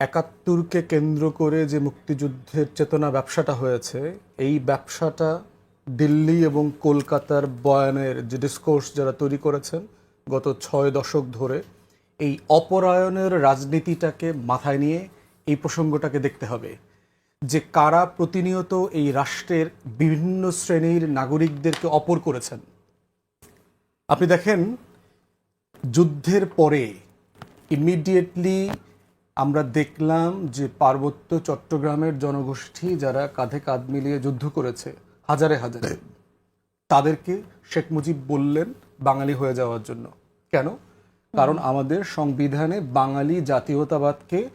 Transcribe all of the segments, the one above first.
একাত্তরকে কেন্দ্র করে যে মুক্তিযুদ্ধের চেতনা ব্যবসাটা হয়েছে, এই ব্যবসাটা দিল্লি এবং কলকাতার বয়ানের যে ডিসকোর্স যারা তৈরি করেছেন গত ছয় দশক ধরে, এই অপরায়ণের রাজনীতিটাকে মাথায় নিয়ে এই প্রসঙ্গটাকে দেখতে হবে। যে কারা প্রতিনিয়ত এই রাষ্ট্রের বিভিন্ন শ্রেণির নাগরিকদেরকে অপর করেছেন। আপনি দেখেন, যুদ্ধের পরে ইমিডিয়েটলি আমরা দেখলাম যে পার্বত্য চট্টগ্রামের জনগোষ্ঠী যারা কাঁধে কাঁধ মিলিয়ে যুদ্ধ করেছে হাজারে হাজারে। তাদেরকে শেখ মুজিব বললেন বাঙালি হয়ে যাওয়ার জন্য। কেন? কারণ আমাদের সংবিধানে বাঙালি জাতীয়তাবাদকে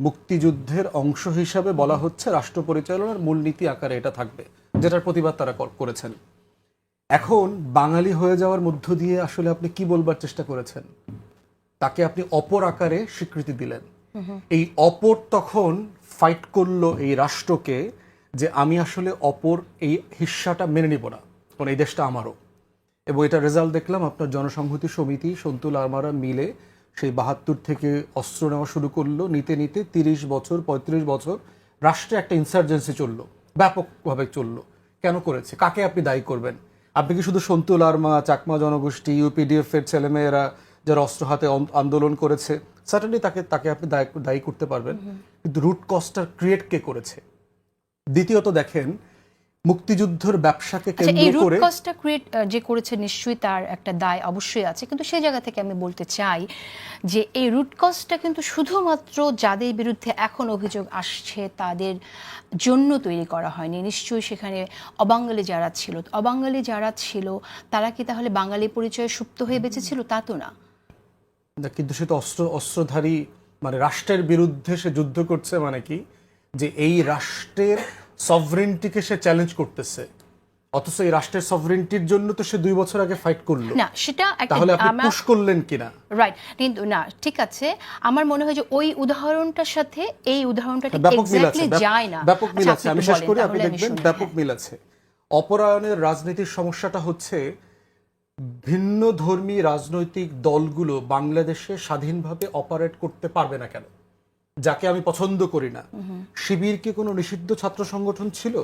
মুক্তিযুদ্ধের অংশ হিসাবে বলা হচ্ছে রাষ্ট্র পরিচালনার মূলনীতি আকারে এটা থাকবে যেটার প্রতিবাদ তারা করেছেন। এখন বাঙালি হয়ে যাওয়ার মধ্য দিয়ে আসলে আপনি কি বলবার চেষ্টা করেছেন? তাকে আপনি অপর আকারে স্বীকৃতি দিলেন। এই অপর তখন ফাইট করল এই রাষ্ট্রকে যে আমি আসলে অপর এই হিস্সাটা মেনে নিব না, কারণ এই দেশটা আমারও। এবং এটা রেজাল্ট দেখলাম আপনার জনসংহতি সমিতি, সন্তুল আরমারা মিলে সেই বাহাত্তর থেকে অস্ত্র নেওয়া শুরু করল। নিতে নিতে তিরিশ বছর, পঁয়ত্রিশ বছর রাষ্ট্রে একটা ইনসার্জেন্সি চলল, ব্যাপকভাবে চলল। কেন করেছে? কাকে আপনি দায়ী করবেন? আপনি কি শুধু সন্তুল আরমা, চাকমা জনগোষ্ঠী ইউপিডিএফ এর ছেলেমেয়েরা যারা অস্ত্র হাতে আন্দোলন করেছে সার্টেনলি তাকে তাকে আপনি দায়ী করতে পারবেন। কিন্তু রুট কস্টার ক্রিয়েট কে করেছে? দ্বিতীয়ত দেখেন মুক্তিযুদ্ধের ব্যবসাকে আচ্ছা কেন্দ্র করে কজটা ক্রিয়েট যে করেছে নিশ্চয়ই তার একটা দায় অবশ্যই আছে। কিন্তু সেই জায়গা থেকে আমি বলতে চাই যে এই রুট কজটা কিন্তু শুধুমাত্র যাদের বিরুদ্ধে এখন অভিযোগ আসছে তাদের জন্য তৈরি করা হয়নি। নিশ্চয়ই সেখানে অবাঙালি যারা ছিল অবাঙালি যারা ছিল তারা কি তাহলে বাঙালি পরিচয়ে সুপ্ত হয়ে বেঁচেছিল? তা তো না, কিন্তু সে তো অস্ত্র অস্ত্রধারী মানে রাষ্ট্রের বিরুদ্ধে সে যুদ্ধ করছে মানে কি? যে এই রাষ্ট্রের সভরেন্টিকে সে চ্যালেঞ্জ করতেছে। অথচ এই রাষ্ট্রের সভরেন্টির জন্য তো সে দুই বছর আগে ফাইট করল। না সেটা তাহলে আপনি পুশ করলেন কিনা? রাইট কিন্তু না ঠিক আছে। আমার মনে হয় যে ওই উদাহরণটার সাথে এই উদাহরণটা ঠিক ব্যাপক মিল আছে এক্স্যাক্টলি যায় না। ব্যাপক মিল আচ্ছা, আছে। আমি শেষ করি আপনি দেখবেন ব্যাপক হ্যাঁ। মিল আছে। অপরায়ণের রাজনীতির সমস্যাটা হচ্ছে ভিন্ন ধর্মী রাজনৈতিক দলগুলো বাংলাদেশে স্বাধীনভাবে অপারেট করতে পারবে না কেন? যাকে আমি পছন্দ করি না। শিবির কি কোনো নিষিদ্ধ ছাত্র সংগঠন ছিল?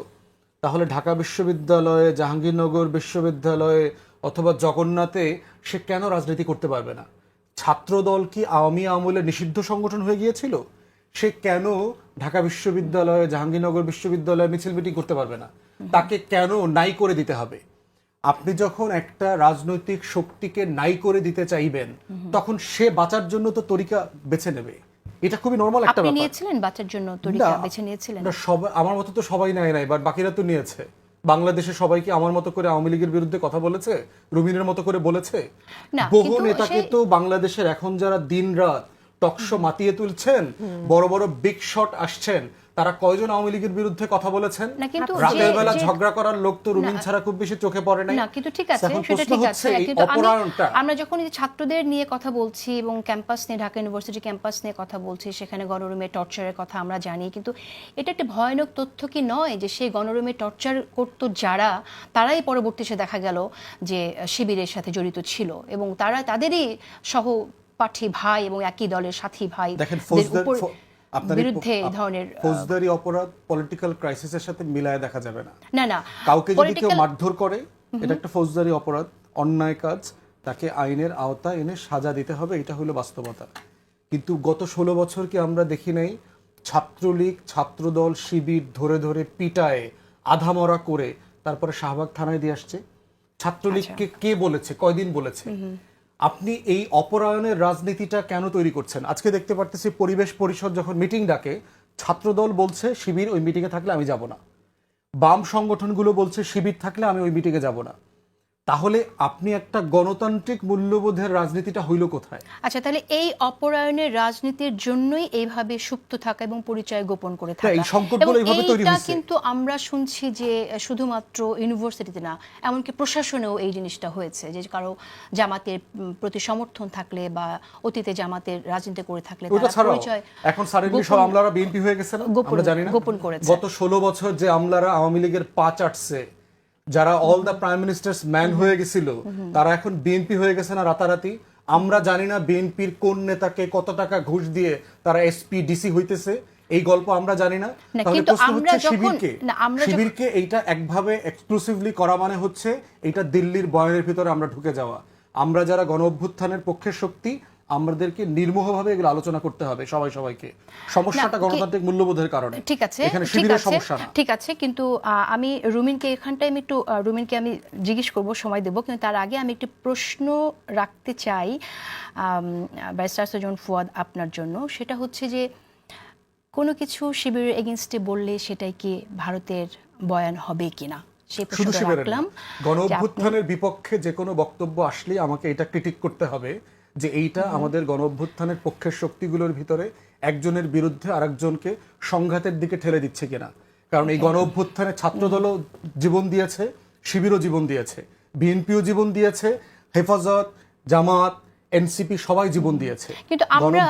তাহলে ঢাকা বিশ্ববিদ্যালয়ে জাহাঙ্গীরনগর বিশ্ববিদ্যালয়ে অথবা জগন্নাথে সে কেন রাজনীতি করতে পারবে না? ছাত্রদল কি আওয়ামী আমলে নিষিদ্ধ সংগঠন হয়ে গিয়েছিল? সে কেন ঢাকা বিশ্ববিদ্যালয়ে জাহাঙ্গীরনগর বিশ্ববিদ্যালয়ে মিছিল মিটিং করতে পারবে না? তাকে কেন নাই করে দিতে হবে? আপনি যখন একটা রাজনৈতিক শক্তিকে নাই করে দিতে চাইবেন তখন সে বাঁচার জন্য তো তরিকা বেছে নেবে। এটা খুবই নর্মাল একটা আপনি ব্যাপার। নিয়েছিলেন বাচ্চার জন্য তরিকা বেছে নিয়েছিলেন? না, সবাই আমার মতো তো সবাই নেয় নাই বাট বাকিরা তো নিয়েছে। বাংলাদেশে সবাই কি আমার মতো করে আওয়ামী লীগের বিরুদ্ধে কথা বলেছে? রুমিনের মতো করে বলেছে? না, বহু কিন্তু নেতাকে তো বাংলাদেশের এখন যারা দিন রাত টকশো মাতিয়ে তুলছেন বড় বড় বিগ শট আসছেন তারা কয়জন আওয়ামী লীগের বিরুদ্ধে কথা বলেছেন? রাতের বেলা ঝগড়া করার লোক তো রুমিন ছাড়া খুব বেশি চোখে পড়ে না কিন্তু ঠিক আছে সেটা ঠিক আছে কিন্তু আমি আমরা যখন এই ছাত্রদের নিয়ে কথা বলছি এবং ক্যাম্পাস নিয়ে ঢাকা ইউনিভার্সিটি ক্যাম্পাস নিয়ে কথা বলছি সেখানে গণরুমে টর্চারের কথা আমরা জানি কিন্তু এটা একটা ভয়ানক তথ্য কি নয় যে সেই গণরুমে টর্চার করতো যারা তারাই পরবর্তী সে দেখা গেল যে শিবিরের সাথে জড়িত ছিল এবং তারা তাদেরই সহ সহপাঠী ভাই এবং একই দলের সাথী ভাই দেখেন বিরুদ্ধে এই ধরনের ফৌজদারি অপরাধ পলিটিক্যাল ক্রাইসিসের সাথে মিলায় দেখা যাবে না। না না কাউকে যদি কেউ মারধর করে এটা একটা ফৌজদারি অপরাধ অন্যায় কাজ তাকে আইনের আওতায় এনে সাজা দিতে হবে এটা হলো বাস্তবতা। কিন্তু গত ষোলো বছর কি আমরা দেখি নাই ছাত্রলীগ ছাত্রদল শিবির ধরে ধরে পিটায়ে আধামরা করে তারপরে শাহবাগ থানায় দিয়ে আসছে? ছাত্রলীগকে কে বলেছে কয়দিন বলেছে? আপনি এই অপরায়ণের রাজনীতিটা কেন তৈরি করছেন? আজকে দেখতে পারতেছি পরিবেশ পরিষদ যখন মিটিং ডাকে, ছাত্রদল বলছে, শিবির ওই মিটিংয়ে থাকলে আমি যাব না। বাম সংগঠনগুলো বলছে, শিবির থাকলে আমি ওই মিটিংয়ে যাব না। তাহলে আপনি একটা গণতান্ত্রিক মূল্যবোধের রাজনীতিটা হইল কোথায় আচ্ছা তাহলে এই অপরায়ণের রাজনীতির জন্যই এইভাবে সুপ্ত থাকা এবং পরিচয় গোপন করে থাকা হ্যাঁ, এই সংকটগুলো এইভাবে তৈরি হয়েছে। কিন্তু আমরা শুনছি যে শুধুমাত্র ইউনিভার্সিটিতে না এমনকি প্রশাসনেও এই জিনিসটা হয়েছে যে কারও জামাতের প্রতি সমর্থন থাকলে বা অতীতে জামাতের রাজনীতি করে থাকলে পরিচয় এখন সারেন্দ্র গোপন- সব আমলারা বিএনপি হয়ে গেছে না আমরা জানি না গোপন করেছে। গত ষোলো বছর যে আমলারা আওয়ামী লীগের পা চাটছে যারা all the prime minister's man হয়ে গেছিল তারা এখন বিএনপি হয়ে গেছে না রাতারাতি? আমরা জানি না বিএনপির কোন নেতাকে কত টাকা ঘুষ দিয়ে তারা এসপি ডিসি হইতেছে। এই গল্প আমরা জানি না। তাহলে প্রশ্ন হচ্ছে শিবিরকে। শিবিরকে এইটা একভাবে এক্সক্লুসিভলি করা মানে হচ্ছে এটা দিল্লির বয়ানের ভিতরে আমরা ঢুকে যাওয়া। আমরা যারা গণ অভ্যুত্থানের পক্ষের শক্তি আমাদেরকে নির্মোহভাবে এগুলো আলোচনা করতে হবে সবাই সবাইকে। সমস্যাটা গণতান্ত্রিক মূল্যবোধের কারণে। ঠিক আছে এখানে শিবিরের সমস্যা না। ঠিক আছে কিন্তু আমি রুমিনকে এখানটায় আমি একটু রুমিনকে আমি জিজ্ঞেস করব সময় দেব কিন্তু তার আগে আমি একটি প্রশ্ন রাখতে চাই ব্যারিস্টার সজন ফুয়াদ আপনার জন্য। সেটা হচ্ছে যে কোনো কিছু শিবিরের এগেনস্টে বললে সেটাই কি ভারতের বয়ান হবে কিনা? শুধু শিবিরের গণ অভ্যুত্থানের বিপক্ষে যে কোনো বক্তব্য আসলে আমাকে এটা ক্রিটিক করতে হবে। যে এইটা আমাদের গণ অভ্যুত্থানের পক্ষের শক্তিগুলোর ভিতরে একজনের বিরুদ্ধে আরেকজনকে সংঘাতের দিকে ঠেলে দিচ্ছে কিনা। কারণ এই গণ অভ্যুত্থানে ছাত্রদলও জীবন দিয়েছে শিবিরও জীবন দিয়েছে বিএনপিও জীবন দিয়েছে হেফাজত জামাত এনসিপি সবাই জীবন দিয়েছে। কিন্তু আমরা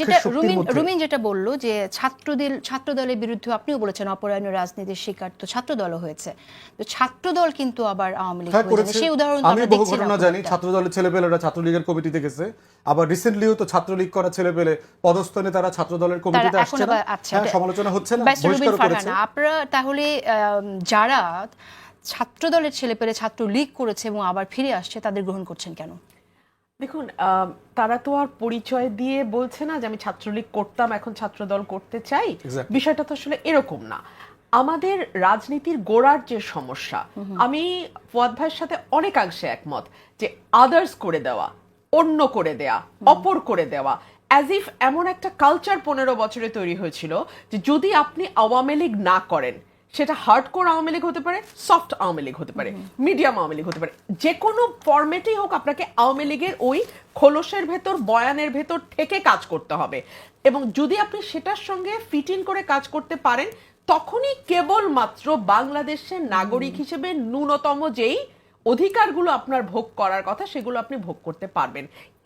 যেটা রুমিন রুমিন যেটা বলল যে ছাত্রদল ছাত্রদলের বিরুদ্ধে আপনিও বলেছেন অপরায়ণ রাজনীতির শিকার তো ছাত্রদলও হয়েছে। তো ছাত্রদল কিন্তু আবার আওয়ামী লীগ হ্যাঁ করেছে। সেই উদাহরণ আমি বহু ঘটনা জানি। কয়েকটা। ছাত্র দলের ছেলেপেলেরা ছাত্রলীগের কমিটিতে গেছে। আবার রিসেন্টলিও তো ছাত্রলীগ করা ছেলেপেলে পদস্থনে তারা ছাত্র দলের কমিটিতে আসছে না। আচ্ছা, হ্যাঁ, সমালোচনা হচ্ছে না বহিষ্কার করেছে। আপনারা তাহলে যারা ছাত্র দলের ছেলে পেলে ছাত্র লীগ করেছে এবং আবার ফিরে আসছে তাদের গ্রহণ করছেন কেন? দেখুন তারা তো আর পরিচয় দিয়ে বলছে না যে আমি ছাত্রলীগ করতাম এখন ছাত্রদল করতে চাই। বিষয়টা তো আসলে এরকম না। আমাদের রাজনীতির গোড়ার যে সমস্যা আমি ফুয়াদ ভাইয়ের সাথে অনেকাংশে একমত যে আদার্স করে দেওয়া অন্য করে দেয়া অপর করে দেওয়া অ্যাজ ইফ এমন একটা কালচার পনেরো বছরে তৈরি হয়েছিল যে যদি আপনি আওয়ামী লীগ না করেন সেটা হার্ড কোর আওয়ামী লীগ হতে পারে সফট আওয়ামী লীগ হতে পারে মিডিয়াম আওয়ামী লীগ হতে পারে। যে কোনো ফর্মেটেই হোক আপনাকে আওয়ামী লীগের ওই খোলসের ভেতর বয়ানের ভেতর থেকে কাজ করতে হবে। এবং যদি আপনি সেটার সঙ্গে ফিটিং ইন করে কাজ করতে পারেন তখনই কেবলমাত্র বাংলাদেশের নাগরিক হিসেবে ন্যূনতম যেই অধিকারগুলো আপনার ভোগ করার কথা সেগুলো আপনি ভোগ করতে পারবেন।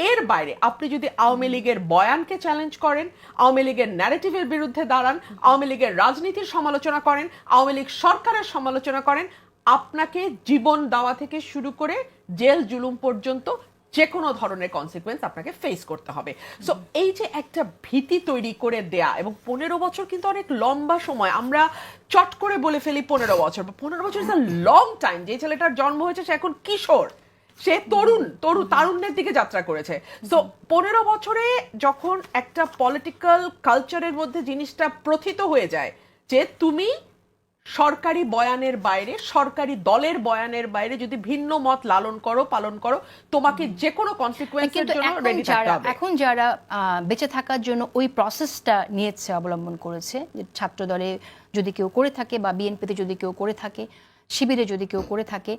এর বাইরে আপনি যদি আওয়ামী লীগের বয়ানকে চ্যালেঞ্জ করেন, আওয়ামী লীগের ন্যারেটিভের বিরুদ্ধে দাঁড়ান, আওয়ামী লীগের রাজনীতির সমালোচনা করেন, আওয়ামী লীগ সরকারের সমালোচনা করেন, আপনাকে জীবন দেওয়া থেকে শুরু করে জেল জুলুম পর্যন্ত যে কোনো ধরনের কনসিকুয়েন্স আপনাকে ফেস করতে হবে। সো এই যে একটা ভীতি তৈরি করে দেয়া এবং পনেরো বছর কিন্তু অনেক লম্বা সময়, আমরা চট করে বলে ফেলি পনেরো বছর পনেরো বছর ইজ আ লং টাইম যে ছেলেটার জন্ম হয়েছে, সে এখন কিশোর। সে তরুণ তরুণ তারুণ্যের দিকে যাত্রা করেছে। সো পনেরো বছরে যখন একটা পলিটিক্যাল কালচারের মধ্যে জিনিসটা প্রথিত হয়ে যায় যে তুমি সরকারি বয়ানের বাইরে সরকারি দলের বয়ানের বাইরে যদি ভিন্ন মত লালন করো পালন করো তোমাকে যে কোনো কনসিকোয়েন্সের জন্য এখন রেডি থাকতে হবে। এখন যারা বেঁচে থাকার জন্য ওই প্রসেসটা নিয়েছে অবলম্বন করেছে যে ছাত্র দলে যদি কেউ করে থাকে বা বিএনপিতে যদি কেউ করে থাকে শিবিরে যদি কেউ করে থাকে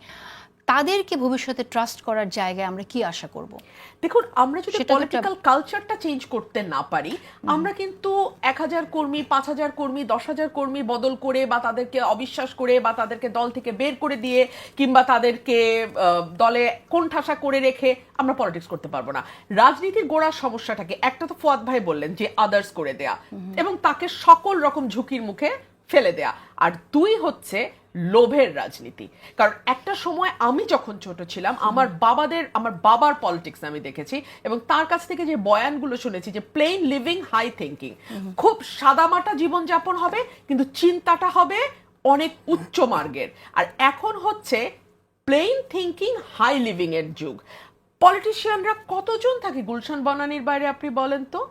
তাদেরকে ভবিষ্যতে ট্রাস্ট করার জায়গায় আমরা কি আশা করব? দেখুন আমরা যদি পলিটিক্যাল কালচারটা চেঞ্জ করতে না পারি আমরা কিন্তু এক হাজার কর্মী পাঁচ হাজার কর্মী দশ হাজার কর্মী বদল করে বা তাদেরকে অবিশ্বাস করে বা তাদেরকে দল থেকে বের করে দিয়ে কিংবা তাদেরকে দলে কোণঠাসা করে রেখে আমরা পলিটিক্স করতে পারব না। রাজনীতির গোড়ার সমস্যাটাকে একটা তো ফুয়াদ ভাই বললেন যে আদার্স করে দেয়া এবং তাকে সকল রকম ঝুঁকির মুখে ফেলে দেয়া। আর দুই হচ্ছে লোভের রাজনীতি। কারণ একটা সময় আমি যখন ছোট ছিলাম আমার বাবাদের আমার বাবার পলিটিক্স আমি দেখেছি এবং তার কাছ থেকে যে বয়ানগুলো শুনেছি যে প্লেন লিভিং হাই থিঙ্কিং খুব সাদামাটা জীবনযাপন হবে কিন্তু চিন্তাটা হবে অনেক উচ্চ মার্গের। আর এখন হচ্ছে প্লেন থিঙ্কিং হাই লিভিং এর যুগ। পলিটিশিয়ানরা কতজন থাকে? গুলশান বনানির বাইরে আপনি বলেন তো?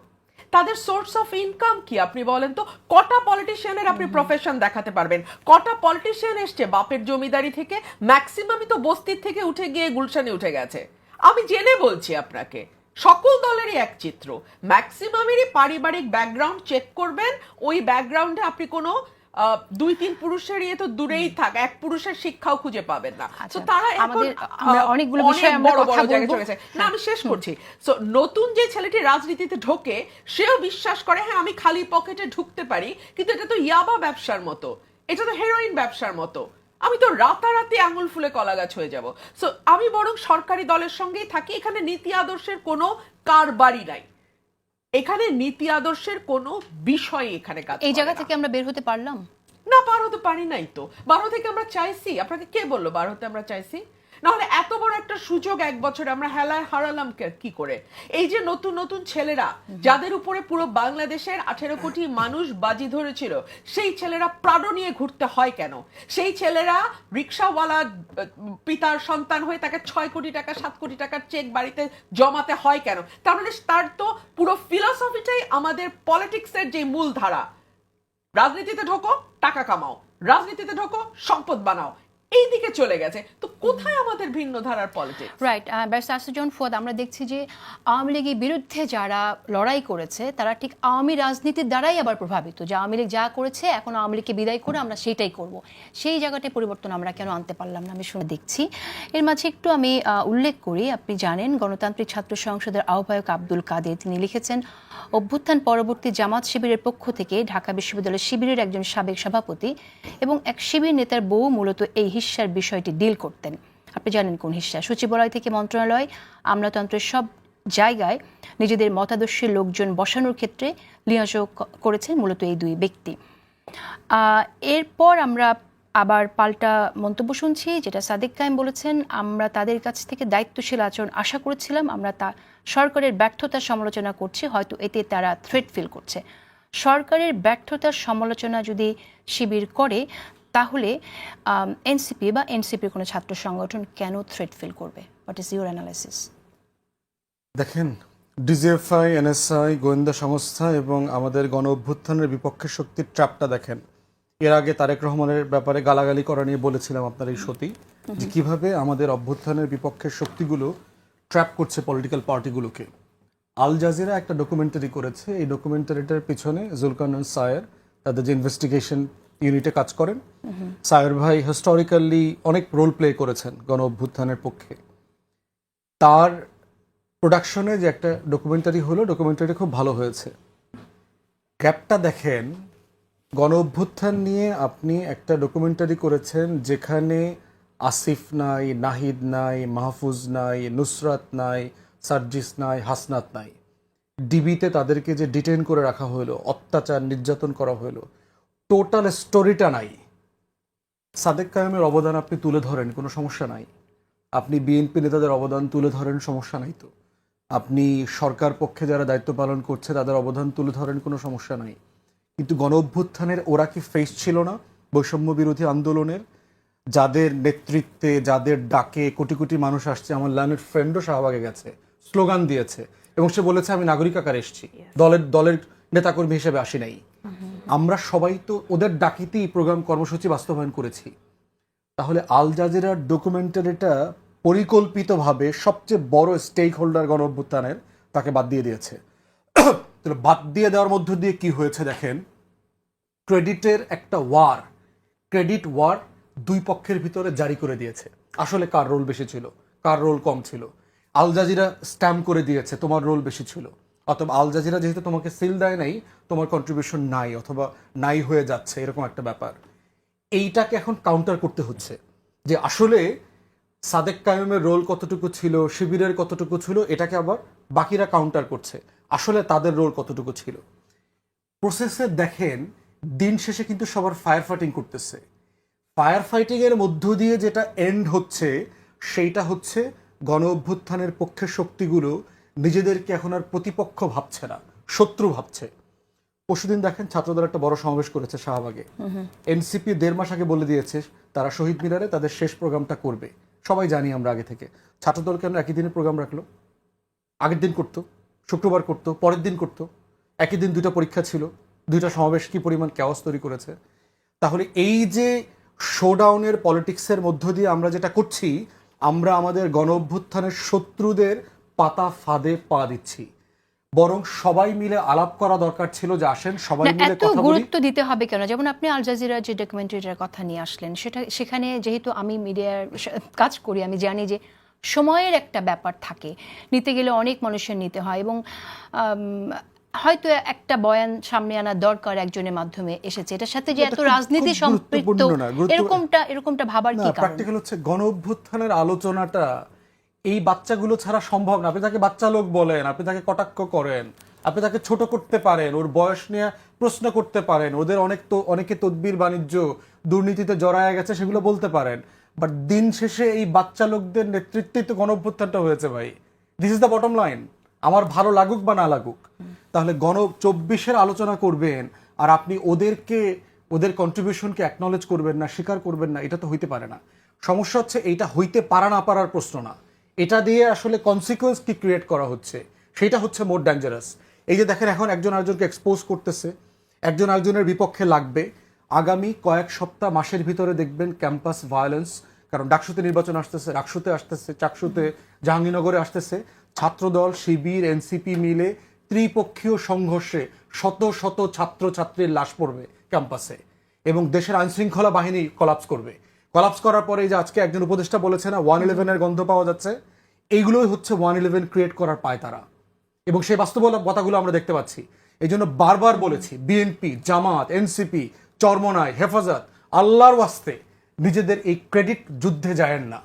তাদের সোর্স অফ ইনকাম কি আপনি বলেন তো? কটা পলিটিশিয়ানের আপনি প্রফেশন দেখাতে পারবেন? কটা পলিটিশিয়ান এসছে বাপের জমিদারি থেকে? ম্যাক্সিমামই তো বস্তির থেকে উঠে গিয়ে গুলশানে উঠে গেছে। আমি জেনে বলছি আপনাকে সকল দলেরই এক চিত্র। ম্যাক্সিমামেরই পারিবারিক ব্যাকগ্রাউন্ড চেক করবেন ওই ব্যাকগ্রাউন্ডে আপনি কোনো দুই তিন পুরুষের ইয়ে তো দূরেই থাক এক পুরুষের শিক্ষাও খুঁজে পাবেন না। আচ্ছা, তো তারা আমাদের- অনেকগুলো বিষয়ে আমরা বড় বড় কথা জায়গায় বলব। না আমি শেষ করছি। সো নতুন যে ছেলেটি রাজনীতিতে ঢোকে সেও বিশ্বাস করে হ্যাঁ আমি খালি পকেটে ঢুকতে পারি কিন্তু এটা তো ইয়াবা ব্যবসার মতো। এটা তো হেরোইন ব্যবসার মতো। আমি তো রাতারাতি আঙুল ফুলে কলা গাছ হয়ে যাব। সো আমি বরং সরকারি দলের সঙ্গেই থাকি এখানে নীতি আদর্শের কোনো কারবারই নাই। এখানে নীতি আদর্শের কোনো বিষয় এখানে কাজ এই জায়গা থেকে আমরা বের হতে পারলাম? না বার হতে পারি নাই তো। বার থেকে আমরা চাইছি? আপনাকে কে বলল বার হতে আমরা চাইছি? না হলে এত বড় একটা সুযোগ এক বছরে আমরা হেলায় হারালাম কি করে? এই যে নতুন নতুন ছেলেরা, যাদের উপরে পুরো বাংলাদেশের আঠেরো কোটি মানুষ বাজি ধরেছিল, সেই ছেলেরা প্রাণ নিয়ে ঘুরতে হয় কেন? সেই ছেলেরা রিক্সাওয়ালা পিতার সন্তান হয়ে তাকে ছয় কোটি টাকা, সাত কোটি টাকার চেক বাড়িতে জমাতে হয় কেন? তার মানে তার তো পুরো ফিলসফিটাই আমাদের পলিটিক্সের যে মূল ধারা রাজনীতিতে ঢোকো, টাকা কামাও। রাজনীতিতে ঢোকো, সম্পদ বানাও। এই দিকে চলে গেছে। তো কোথায় আমাদের ভিন্ন ধারার পলিটিক্স রাইট ব্যারিস্টার আসুজন ফুয়াদ আমরা দেখছি যে আওয়ামী লীগের বিরুদ্ধে যারা লড়াই করেছে, তারা ঠিক আওয়ামী রাজনীতির দ্বারাই আবার প্রভাবিত। যে আওয়ামী লীগ যা করেছে, এখন আওয়ামী লীগকে বিদায় করে আমরা সেটাই করব। সেই জায়গাটায় পরিবর্তন আমরা কেন আনতে পারলাম না, আমি শুনে দেখছি। এর মাঝে একটু আমি উল্লেখ করি, আপনি জানেন, গণতান্ত্রিক ছাত্র সংসদের আহ্বায়ক আব্দুল কাদের। তিনি লিখেছেন, অভ্যুত্থান পরবর্তী জামাত শিবিরের পক্ষ থেকে ঢাকা বিশ্ববিদ্যালয় শিবিরের একজন সাবেক সভাপতি এবং এক শিবির নেতার বউ মূলত এই হিস্যার বিষয়টি ডিল করতেন। আপনি জানেন কোন হিস্সা সচিবালয় থেকে মন্ত্রণালয়, আমলাতন্ত্রের সব জায়গায় নিজেদের মতাদর্শী লোকজন বসানোর ক্ষেত্রে লিয়াজ করেছেন মূলত এই দুই ব্যক্তি। এরপর আমরা আবার পাল্টা মন্তব্য শুনছি, যেটা সাদেক কায়েম বলেছেন, আমরা তাদের কাছ থেকে দায়িত্বশীল আচরণ আশা করেছিলাম, আমরা তা সরকারের ব্যর্থতার সমালোচনা করছি, হয়তো এতে তারা থ্রেট ফিল করছে। সরকারের ব্যর্থতার সমালোচনা যদি শিবির করে তাহলে এনসিপি বা এনসিপির কোনো ছাত্র সংগঠন কেন থ্রেট ফিল করবে? হোয়াট ইজ ইউর অ্যানালাইসিস দেখেন ডিজিএফআই এনএসআই গোয়েন্দা সংস্থা এবং আমাদের গণ অভ্যুত্থানের বিপক্ষে শক্তির ট্র্যাপটা দেখেন। এর আগে তারেক রহমানের ব্যাপারে গালাগালি করা নিয়ে বলেছিলাম আপনার এই সতী, যে কীভাবে আমাদের অভ্যুত্থানের বিপক্ষের শক্তিগুলো ট্র্যাপ করছে পলিটিক্যাল পার্টিগুলোকে আল জাজিরা একটা ডকুমেন্টারি করেছে। এই ডকুমেন্টারিটার পিছনে জুলকানন সায়ের, তাদের যে ইনভেস্টিগেশন ইউনিটে কাজ করেন। সায়ের ভাই হিস্টোরিক্যালি অনেক রোল প্লে করেছেন গণ অভ্যুত্থানের পক্ষে। তার প্রোডাকশনে যে একটা ডকুমেন্টারি হলো ডকুমেন্টারি খুব ভালো হয়েছে। গ্যাপটা দেখেন, গণ অভ্যুত্থান নিয়ে আপনি একটা ডকুমেন্টারি করেছেন যেখানে আসিফ নাই, নাহিদ নাই, মাহফুজ নাই, নুসরাত নাই, সার্জিস নাই, হাসনাত নাই। ডিবিতে তাদেরকে যে ডিটেন করে রাখা হলো, অত্যাচার, নির্যাতন করা হলো টোটাল স্টোরিটা নাই। সাদেক কায়েমের অবদান আপনি তুলে ধরেন কোনো সমস্যা নাই। আপনি বিএনপি নেতাদের অবদান তুলে ধরেন সমস্যা নাই তো। আপনি সরকার পক্ষে যারা দায়িত্ব পালন করছে তাদের অবদান তুলে ধরেন কোনো সমস্যা নাই। কিন্তু গণ অভ্যুত্থানের ওরা কি ফেস ছিল না বৈষম্য বিরোধী আন্দোলনের? যাদের নেতৃত্বে যাদের ডাকে কোটি কোটি মানুষ আসছে আমার লাইনের ফ্রেন্ডও শাহবাগে গেছে স্লোগান দিয়েছে এবং সে বলেছে আমি নাগরিক আকারে এসেছি। দলের দলের নেতাকর্মী হিসেবে আসি নাই। আমরা সবাই তো ওদের ডাকিতেই প্রোগ্রাম কর্মসূচি বাস্তবায়ন করেছি। তাহলে আল জাজিরার ডকুমেন্টারিটা পরিকল্পিতভাবে সবচেয়ে বড় স্টেক হোল্ডার গণ অভ্যুত্থানের তাকে বাদ দিয়ে দিয়েছে। তাহলে বাদ দিয়ে দেওয়ার মধ্য দিয়ে কি হয়েছে দেখেন? ক্রেডিটের একটা ওয়ার, ক্রেডিট ওয়ার দুই পক্ষের ভিতরে জারি করে দিয়েছে। আসলে কার রোল বেশি ছিল? কার রোল কম ছিল? আল জাজিরা স্ট্যাম্প করে দিয়েছে, তোমার রোল বেশি ছিল। অথবা আল জাজিরা যেহেতু তোমাকে সিল দেয় নাই, তোমার কন্ট্রিবিউশন নাই অথবা নাই হয়ে যাচ্ছে, এরকম একটা ব্যাপার। এইটাকে এখন কাউন্টার করতে হচ্ছে যে আসলে সাদেক কায়ুমের রোল কতটুকু ছিল, শিবিরের কতটুকু ছিল, এটাকে আবার বাকিরা কাউন্টার করছে। আসলে তাদের রোল কতটুকু ছিল? প্রসেসে দেখেন, দিন শেষে কিন্তু সবার ফায়ার ফাইটিং করতেছে। ফায়ার ফাইটিং এর মধ্য দিয়ে যেটা এন্ড হচ্ছে, সেইটা হচ্ছে গণ অভ্যুত্থানের পক্ষের শক্তিগুলো নিজেদেরকে এখন আর প্রতিপক্ষ ভাবছে না, শত্রু ভাবছে। পরশুদিন দেখেন ছাত্রদের একটা বড় সমাবেশ করেছে শাহবাগে। এনসিপি দেড় মাস আগে বলে দিয়েছে, তারা শহীদ মিনারে তাদের শেষ প্রোগ্রামটা করবে। সবাই জানি আমরা আগে থেকে। ছাত্রদল কেন একই দিনে প্রোগ্রাম রাখল? আগের দিন করতো, শুক্রবার করতো, পরের দিন করতো। একই দিন দুইটা পরীক্ষা ছিল, দুইটা সমাবেশ কি পরিমাণ ক্যাওয়াস তৈরি করেছে? তাহলে এই যে শোডাউনের পলিটিক্সের মধ্য দিয়ে আমরা যেটা করছি, আমরা আমাদের গণ অভ্যুত্থানের শত্রুদের পাতা ফাঁদে পা দিচ্ছি। বরং সবাই মিলে আলাপ করা দরকার ছিল যে আসেন সবাই মিলে কথা বলি। গুরুত্ব দিতে হবে কেন? যেমন আপনি আল জাজিরা যে ডকুমেন্টারিটার কথা নিয়ে আসলেন সেটা সেখানে যেহেতু আমি মিডিয়ার কাজ করি আমি জানি যে সময়ের একটা ব্যাপার থাকে। নিতে গেলে অনেক মানুষের নিতে হয় এবং হয়তো একটা বয়ান সামনে আনা দরকার একজনের মাধ্যমে এসেছে। এটার সাথে যে এত রাজনীতি সম্পৃক্ত এরকমটা এরকমটা ভাবার কি কারণ? প্র্যাকটিক্যাল হচ্ছে গণ অভ্যুত্থানের আলোচনাটা এই বাচ্চাগুলো ছাড়া সম্ভব না। আপনি তাকে বাচ্চা লোক বলেন, আপনি তাকে কটাক্ষ করেন, আপনি তাকে ছোট করতে পারেন, ওর বয়স নিয়ে প্রশ্ন করতে পারেন, ওদের অনেক তো, অনেকে তদবির বাণিজ্য দুর্নীতিতে জড়ায় গেছে সেগুলো বলতে পারেন। বাট দিন শেষে এই বাচ্চা লোকদের নেতৃত্বেই তো গণ অভ্যুত্থানটা হয়েছে ভাই। This is the bottom line আমার ভালো লাগুক বা না লাগুক, তাহলে গণ চব্বিশের আলোচনা করবেন, আর আপনি ওদেরকে, ওদের কন্ট্রিবিউশনকে অ্যাকনলেজ করবেন না, স্বীকার করবেন না, এটা তো হইতে পারে না। সমস্যা হচ্ছে এইটা হইতে পারা না পারার প্রশ্ন না। এটা দিয়ে আসলে কনসিকুয়েন্স কি ক্রিয়েট করা হচ্ছে? সেটা হচ্ছে মোর ডেঞ্জারাস এই যে দেখেন, এখন একজন আরেকজনকে এক্সপোজ করতেছে। একজন আরেকজনের বিপক্ষে লাগবে। আগামী কয়েক সপ্তাহ, মাসের ভিতরে দেখবেন ক্যাম্পাস ভায়োলেন্স কারণ ডাকসুতে নির্বাচন আসতেছে রাকসুতে আসতেছে, চাকসুতে জাহাঙ্গীরনগরে আসতেছে। ছাত্রদল, শিবির, এনসিপি মিলে ত্রিপক্ষীয় সংঘর্ষে শত শত ছাত্র ছাত্রীর লাশ পড়বে ক্যাম্পাসে এবং দেশের আইনশৃঙ্খলা বাহিনী কলাপস করবে। কলাপস করার পরে যে আজকে একজন উপদেষ্টা বলেছে না ওয়ান ইলেভেনের গন্ধ পাওয়া যাচ্ছে এইগুলোই হচ্ছে ওয়ান ইলেভেন ক্রিয়েট করার পায় তারা। এবং সেই বাস্তবতাগুলো আমরা দেখতে পাচ্ছি। এই জন্য বারবার বলেছি বিএনপি জামাত এনসিপি চরমনায় হেফাজত আল্লাহর ওয়াস্তে নিজেদের এই ক্রেডিট যুদ্ধে যায়েন না।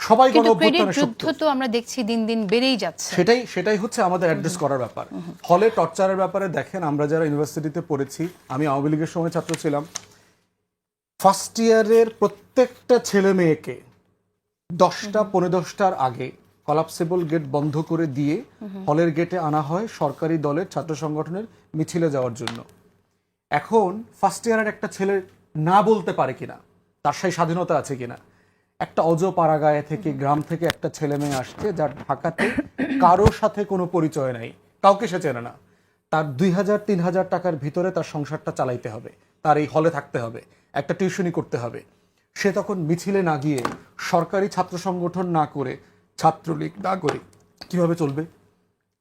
সবাই কিন্তু গণ যুদ্ধ তো আমরা দেখছি দিন দিন বেড়েই যাচ্ছে। সেটাই সেটাই হচ্ছে আমাদের অ্যাড্রেস করার ব্যাপার। ফলে টর্চারের ব্যাপারে দেখেন আমরা যারা ইউনিভার্সিটিতে পড়েছি আমি আওয়ামী লীগের সময় ছাত্র ছিলাম। ফার্স্ট ইয়ারের প্রত্যেকটা ছেলে মেয়েকে দশটা পনেরো দশটার আগে কলাপসেবল গেট বন্ধ করে দিয়ে হলের গেটে আনা হয় সরকারি দলের ছাত্র সংগঠনের মিছিলে যাওয়ার জন্য। এখন ফার্স্ট ইয়ারের একটা ছেলে না বলতে পারে কিনা তার সেই স্বাধীনতা আছে কিনা একটা অজ পাড়াগায়ে থেকে গ্রাম থেকে একটা ছেলে মেয়ে আসছে যার ঢাকাতে কারোর সাথে কোনো পরিচয় নাই কাউকে সে চেনে না। তার দুই হাজার তিন হাজার টাকার ভিতরে তার সংসারটা চালাইতে হবে তার এই হলে থাকতে হবে। একটা টিউশনি করতে হবে। সে তখন মিছিলে না গিয়ে সরকারি ছাত্র সংগঠন না করে, ছাত্রলীগ না করে কীভাবে চলবে?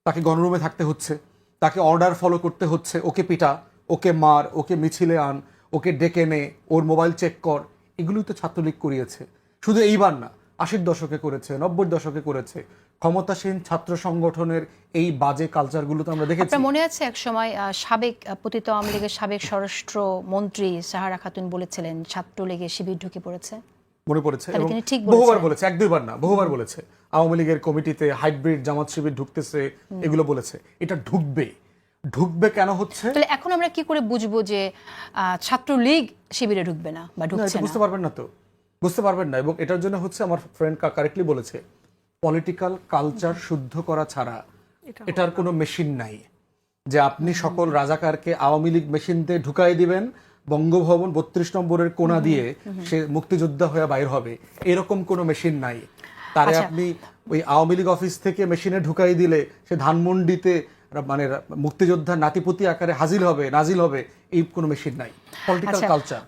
তাকে গণরুমে থাকতে হচ্ছে, তাকে অর্ডার ফলো করতে হচ্ছে, ওকে পিটা, ওকে মার, ওকে মিছিলে আন, ওকে ডেকে নে, ওর মোবাইল চেক কর, এগুলোই তো ছাত্রলীগ করিয়েছে। শুধু এইবার না, আশির দশকে করেছে নব্বই দশকে করেছে ক্ষমতাসীন ছাত্র সংগঠনের এই বাজে কালচারগুলো তো আমরা দেখেছি। মনে আছে এক সময় সাবেক পতিত আওয়ামী লীগের সাবেক স্বরাষ্ট্র মন্ত্রী সাহারা খাতুন বলেছিলেন ছাত্রলীগের শিবির ঢুকে পড়েছে? মনে পড়েছে এবং বহুবার বলেছে এক দুইবার না বহুবার বলেছে। আওয়ামী লীগের কমিটিতে হাইব্রিড জামাত শিবির ঢুকতেছে এগুলো বলেছে। এটা ঢুকবে। ঢুকবে কেন হচ্ছে? তাহলে এখন আমরা কি করে বুঝব যে আহ, ছাত্রলীগ শিবিরে ঢুকবে না বা ঢুকছে না? বুঝতে পারবেন না তো। বুঝতে পারবেন না এবং এটার জন্য হচ্ছে আমার ফ্রেন্ড কা কারেক্টলি বলেছে পলিটিক্যাল কালচার শুদ্ধ করা ছাড়া এটার কোনো মেশিন নাই। যে আপনি সকল রাজাকারকে আওয়ামী লীগ মেশিন দিয়ে ঢুকাই দিবেন বঙ্গভবন বত্রিশ নম্বরের কোনা দিয়ে সে মুক্তিযোদ্ধা হয়ে বাইর হবে। এরকম কোনো মেশিন নাই। তারে আচ্ছা। আপনি ওই আওয়ামী লীগ অফিস থেকে মেশিনে ঢুকাই দিলে সে ধানমন্ডিতে মানে মুক্তিযোদ্ধার নাতিপতি আকারে হাজির হবে নাজিল হবে এই কোনো মেশিন নাই। পলিটিক্যাল আচ্ছা। কালচার